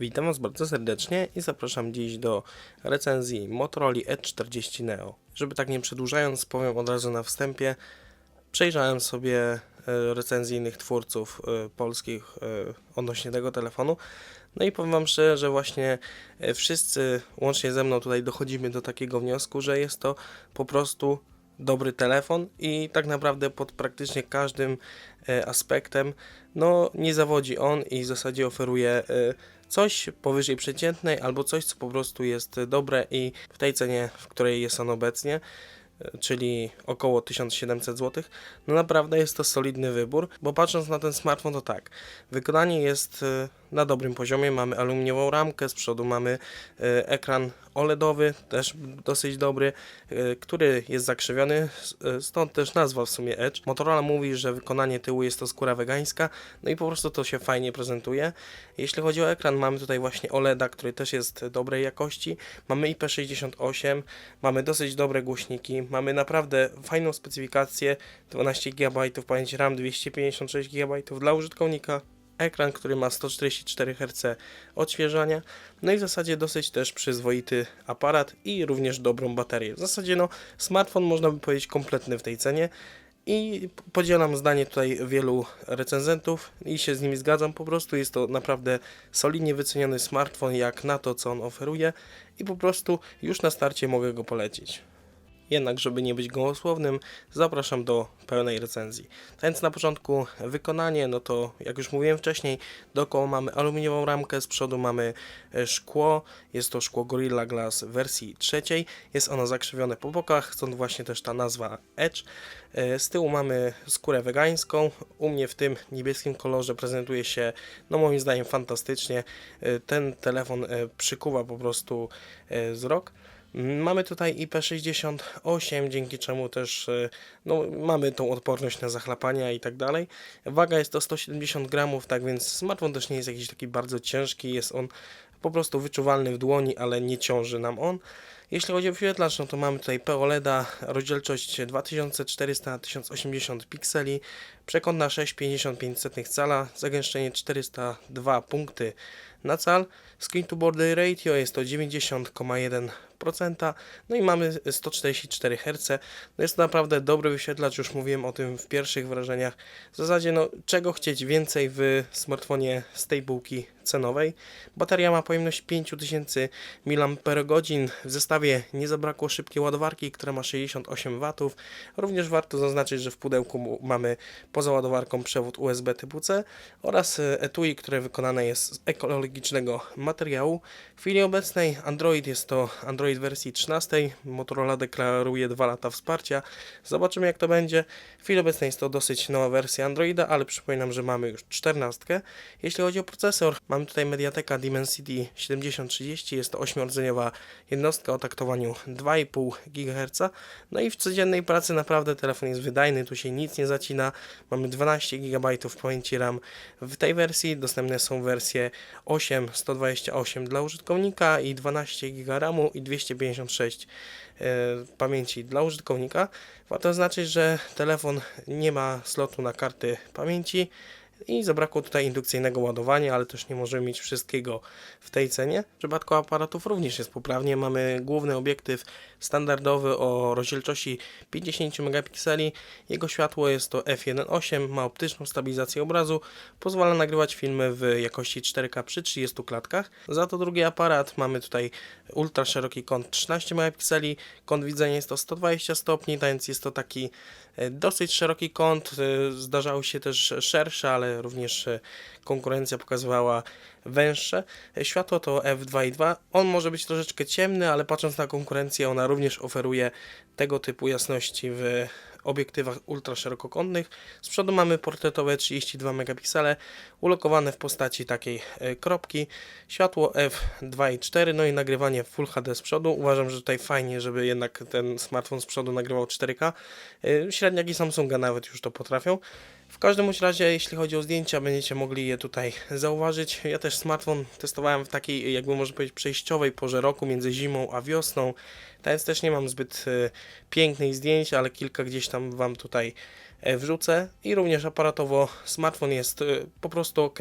Witam Was bardzo serdecznie i zapraszam dziś do recenzji Motorola E40 Neo. Żeby tak nie przedłużając, powiem od razu na wstępie. Przejrzałem sobie e, recenzje innych twórców e, polskich e, odnośnie tego telefonu. No i powiem Wam szczerze, że właśnie wszyscy, łącznie ze mną, tutaj dochodzimy do takiego wniosku, że jest to po prostu dobry telefon i tak naprawdę pod praktycznie każdym aspektem no nie zawodzi on i w zasadzie oferuje coś powyżej przeciętnej albo coś co po prostu jest dobre i w tej cenie, w której jest on obecnie e, czyli około 1700 zł, no naprawdę jest to solidny wybór, bo patrząc na ten smartfon to tak, wykonanie jest e, na dobrym poziomie, mamy aluminiową ramkę, z przodu mamy e, ekran OLEDowy, też dosyć dobry, e, który jest zakrzywiony, e, stąd też nazwa w sumie Edge. Motorola mówi, że wykonanie tyłu jest to skóra wegańska, no i po prostu to się fajnie prezentuje. Jeśli chodzi o ekran, mamy tutaj właśnie OLEDa, który też jest dobrej jakości, mamy IP68, mamy dosyć dobre głośniki, mamy naprawdę fajną specyfikację, 12 GB pamięci RAM, 256 GB dla użytkownika, ekran, który ma 144 Hz odświeżania, no i w zasadzie dosyć też przyzwoity aparat i również dobrą baterię. W zasadzie no, smartfon można by powiedzieć kompletny w tej cenie i podzielam zdanie tutaj wielu recenzentów i się z nimi zgadzam. Po prostu jest to naprawdę solidnie wyceniony smartfon jak na to, co on oferuje i po prostu już na starcie mogę go polecić. Jednak, żeby nie być gołosłownym, zapraszam do pełnej recenzji. Więc na początku wykonanie, no to jak już mówiłem wcześniej, dookoła mamy aluminiową ramkę, z przodu mamy e, szkło, jest to szkło Gorilla Glass wersji trzeciej, jest ono zakrzywione po bokach, stąd właśnie też ta nazwa Edge. E, Z tyłu mamy skórę wegańską, u mnie w tym niebieskim kolorze prezentuje się, no moim zdaniem fantastycznie, E, ten telefon przykuwa po prostu wzrok. Mamy tutaj IP68, dzięki czemu też e, no, mamy tą odporność na zachlapania i tak dalej. Waga jest to 170 gramów, tak więc smartfon też nie jest jakiś taki bardzo ciężki, jest on po prostu wyczuwalny w dłoni, ale nie ciąży nam on. Jeśli chodzi o wyświetlacz, no to mamy tutaj POLEDa, rozdzielczość 2400 na 1080 pikseli, przekątna 6,55 cala, zagęszczenie 402 punkty na cal, screen to border ratio jest to 90,1%, no i mamy 144 Hz. No jest to naprawdę dobry wyświetlacz, już mówiłem o tym w pierwszych wrażeniach. W zasadzie, no, czego chcieć więcej w smartfonie z tej półki cenowej. Bateria ma pojemność 5000 mAh. W zestawie nie zabrakło szybkiej ładowarki, która ma 68 W. Również warto zaznaczyć, że w pudełku mamy poza ładowarką przewód USB typu C oraz e, etui, które wykonane jest z ekologicznego materiału. W chwili obecnej Android jest to Android wersji 13. Motorola deklaruje 2 lata wsparcia. Zobaczymy jak to będzie. W chwili obecnej jest to dosyć nowa wersja Androida, ale przypominam, że mamy już 14. Jeśli chodzi o procesor, mamy tutaj Mediateka Dimensity 7030. Jest to 8-rdzeniowa jednostka o taktowaniu 2,5 GHz. No i w codziennej pracy naprawdę telefon jest wydajny, tu się nic nie zacina. Mamy 12 GB pamięci RAM w tej wersji. Dostępne są wersje 8, 128 dla użytkownika i 12 GB RAMu i 256 e, pamięci dla użytkownika. Warto zaznaczyć, że telefon nie ma slotu na karty pamięci i zabrakło tutaj indukcyjnego ładowania, ale też nie możemy mieć wszystkiego w tej cenie. W przypadku aparatów również jest poprawnie. Mamy główny obiektyw standardowy o rozdzielczości 50 megapikseli. Jego światło jest to f1.8, ma optyczną stabilizację obrazu, pozwala nagrywać filmy w jakości 4K przy 30 klatkach. Za to drugi aparat mamy tutaj ultra szeroki kąt 13 megapikseli, kąt widzenia jest to 120 stopni, więc jest to taki e, dosyć szeroki kąt. E, Zdarzały się też szersze, ale również e, konkurencja pokazywała węższe. Światło to f2.2. On może być troszeczkę ciemny, ale patrząc na konkurencję, ona również oferuje tego typu jasności w obiektywach ultraszerokokątnych. Z przodu mamy portretowe 32 megapiksele, ulokowane w postaci takiej e, kropki. Światło f2.4, no i nagrywanie Full HD z przodu. Uważam, że tutaj fajnie, żeby jednak ten smartfon z przodu nagrywał 4K. E, Średniaki Samsunga nawet już to potrafią. W każdym razie, jeśli chodzi o zdjęcia, będziecie mogli je tutaj zauważyć. Ja też smartfon testowałem w takiej, jakby można powiedzieć, przejściowej porze roku między zimą a wiosną. Więc też nie mam zbyt e, pięknych zdjęć, ale kilka gdzieś tam Wam tutaj wrzucę i również aparatowo smartfon jest e, po prostu ok.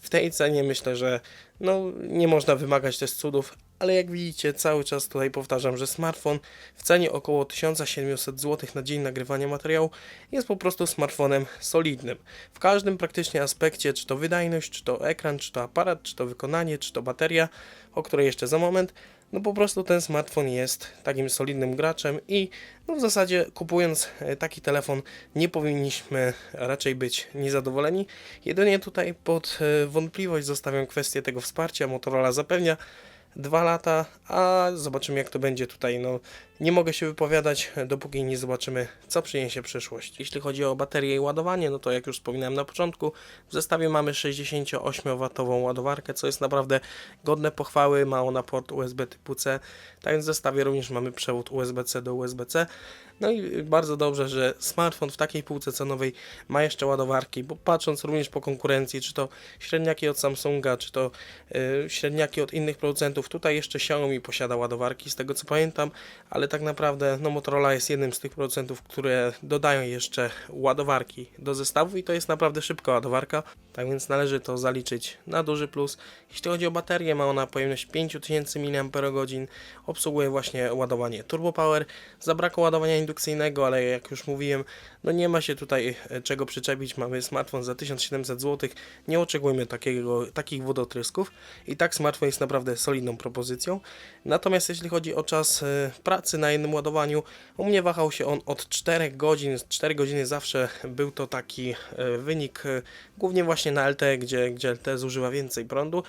W tej cenie myślę, że no, nie można wymagać też cudów, ale jak widzicie cały czas tutaj powtarzam, że smartfon w cenie około 1700 zł na dzień nagrywania materiału jest po prostu smartfonem solidnym. W każdym praktycznie aspekcie, czy to wydajność, czy to ekran, czy to aparat, czy to wykonanie, czy to bateria, o której jeszcze za moment, no po prostu ten smartfon jest takim solidnym graczem i no w zasadzie kupując e, taki telefon nie powinniśmy raczej być niezadowoleni. Jedynie tutaj pod e, wątpliwość zostawiam kwestię tego wsparcia. Motorola zapewnia dwa lata, a zobaczymy jak to będzie tutaj. No, nie mogę się wypowiadać, dopóki nie zobaczymy, co przyniesie przyszłość. Jeśli chodzi o baterię i ładowanie, no to jak już wspominałem na początku, w zestawie mamy 68W ładowarkę, co jest naprawdę godne pochwały. Ma ona port USB typu C, tak więc w zestawie również mamy przewód USB-C do USB-C. No i bardzo dobrze, że smartfon w takiej półce cenowej ma jeszcze ładowarki, bo patrząc również po konkurencji, czy to średniaki od Samsunga, czy to yy, średniaki od innych producentów, tutaj jeszcze Xiaomi posiada ładowarki, z tego co pamiętam, ale tak naprawdę no, Motorola jest jednym z tych producentów, które dodają jeszcze ładowarki do zestawu i to jest naprawdę szybka ładowarka, tak więc należy to zaliczyć na duży plus. Jeśli chodzi o baterię, ma ona pojemność 5000 mAh, obsługuje właśnie ładowanie Turbo Power, zabrakło ładowania indukcyjnego, ale jak już mówiłem, no nie ma się tutaj e, czego przyczepić, mamy smartfon za 1700 zł, nie oczekujmy takiego, takich wodotrysków i tak smartfon jest naprawdę solidną propozycją. Natomiast jeśli chodzi o czas e, pracy na jednym ładowaniu, u mnie wahał się on od 4 godzin, 4 godziny zawsze był to taki e, wynik, głównie właśnie na LTE, gdzie, gdzie LTE zużywa więcej prądu.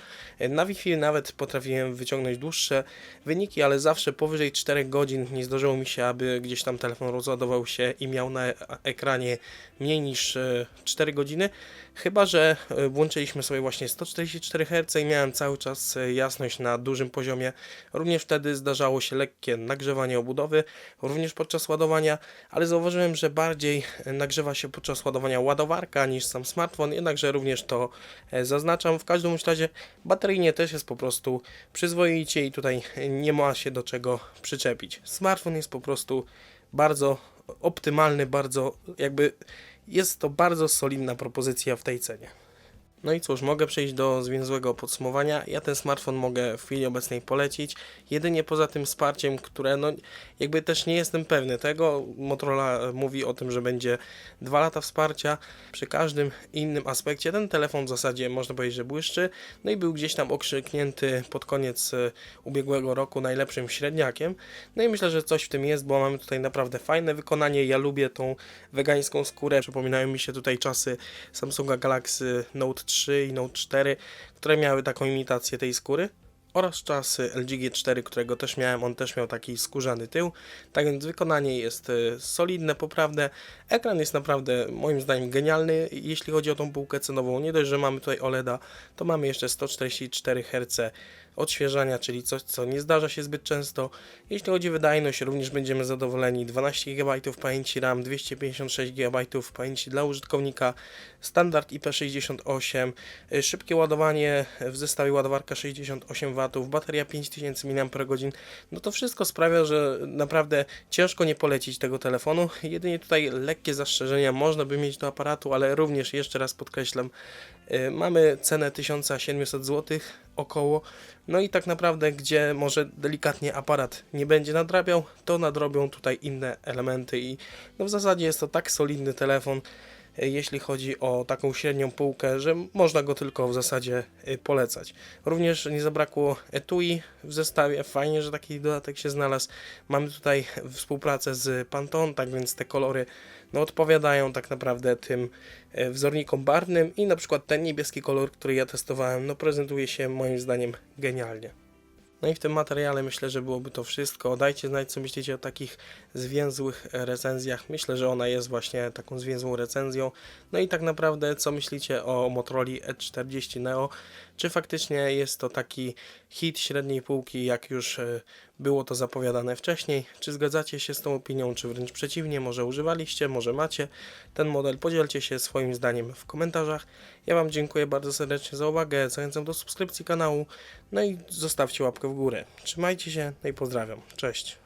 Na Wi-Fi nawet potrafiłem wyciągnąć dłuższe wyniki, ale zawsze powyżej 4 godzin nie zdarzyło mi się, aby gdzieś tam telefon rozładował się i miał na ekranie mniej niż 4 godziny, chyba że e, włączyliśmy sobie właśnie 144 Hz i miałem cały czas e, jasność na dużym poziomie. Również wtedy zdarzało się lekkie nagrzewanie obudowy, również podczas ładowania, ale zauważyłem, że bardziej e, nagrzewa się podczas ładowania ładowarka niż sam smartfon, jednakże również to zaznaczam. W każdym razie bateryjnie też jest po prostu przyzwoicie i tutaj nie ma się do czego przyczepić. Smartfon jest po prostu bardzo optymalny, bardzo jakby jest to bardzo solidna propozycja w tej cenie. No i cóż, mogę przejść do zwięzłego podsumowania. Ja ten smartfon mogę w chwili obecnej polecić, jedynie poza tym wsparciem, które no jakby też nie jestem pewny tego. Motorola mówi o tym, że będzie 2 lata wsparcia. Przy każdym innym aspekcie ten telefon w zasadzie można powiedzieć, że błyszczy. No i był gdzieś tam okrzyknięty pod koniec e, ubiegłego roku najlepszym średniakiem. No i myślę, że coś w tym jest, bo mamy tutaj naprawdę fajne wykonanie. Ja lubię tą wegańską skórę. Przypominają mi się tutaj czasy Samsunga Galaxy Note 3 3 i Note 4, które miały taką imitację tej skóry oraz czasy LG G4, którego też miałem, on też miał taki skórzany tył, tak więc wykonanie jest e, solidne, poprawne, ekran jest naprawdę moim zdaniem genialny, jeśli chodzi o tą półkę cenową, nie dość, że mamy tutaj OLEDa, to mamy jeszcze 144 Hz odświeżania, czyli coś, co nie zdarza się zbyt często. Jeśli chodzi o wydajność, również będziemy zadowoleni. 12 GB pamięci RAM, 256 GB pamięci dla użytkownika, standard IP68, y, szybkie ładowanie w zestawie ładowarka 68 W, bateria 5000 mAh. No to wszystko sprawia, że naprawdę ciężko nie polecić tego telefonu. Jedynie tutaj lekkie zastrzeżenia można by mieć do aparatu, ale również jeszcze raz podkreślam, mamy cenę 1700 zł około. No i tak naprawdę, gdzie może delikatnie aparat nie będzie nadrabiał, to nadrobią tutaj inne elementy i no w zasadzie jest to tak solidny telefon, jeśli chodzi o taką średnią półkę, że można go tylko w zasadzie e, polecać. Również nie zabrakło etui w zestawie, fajnie, że taki dodatek się znalazł. Mamy tutaj współpracę z Pantone, tak więc te kolory no, odpowiadają tak naprawdę tym e, wzornikom barwnym i na przykład ten niebieski kolor, który ja testowałem, no prezentuje się moim zdaniem genialnie. No i w tym materiale myślę, że byłoby to wszystko. Dajcie znać, co myślicie o takich zwięzłych recenzjach. Myślę, że ona jest właśnie taką zwięzłą recenzją. No i tak naprawdę, co myślicie o Motorola E40 Neo? Czy faktycznie jest to taki hit średniej półki, jak już e, było to zapowiadane wcześniej? Czy zgadzacie się z tą opinią, czy wręcz przeciwnie? Może używaliście, może macie ten model? Podzielcie się swoim zdaniem w komentarzach. Ja Wam dziękuję bardzo serdecznie za uwagę. Zachęcam do subskrypcji kanału. No i zostawcie łapkę w górę. Trzymajcie się, no i pozdrawiam. Cześć.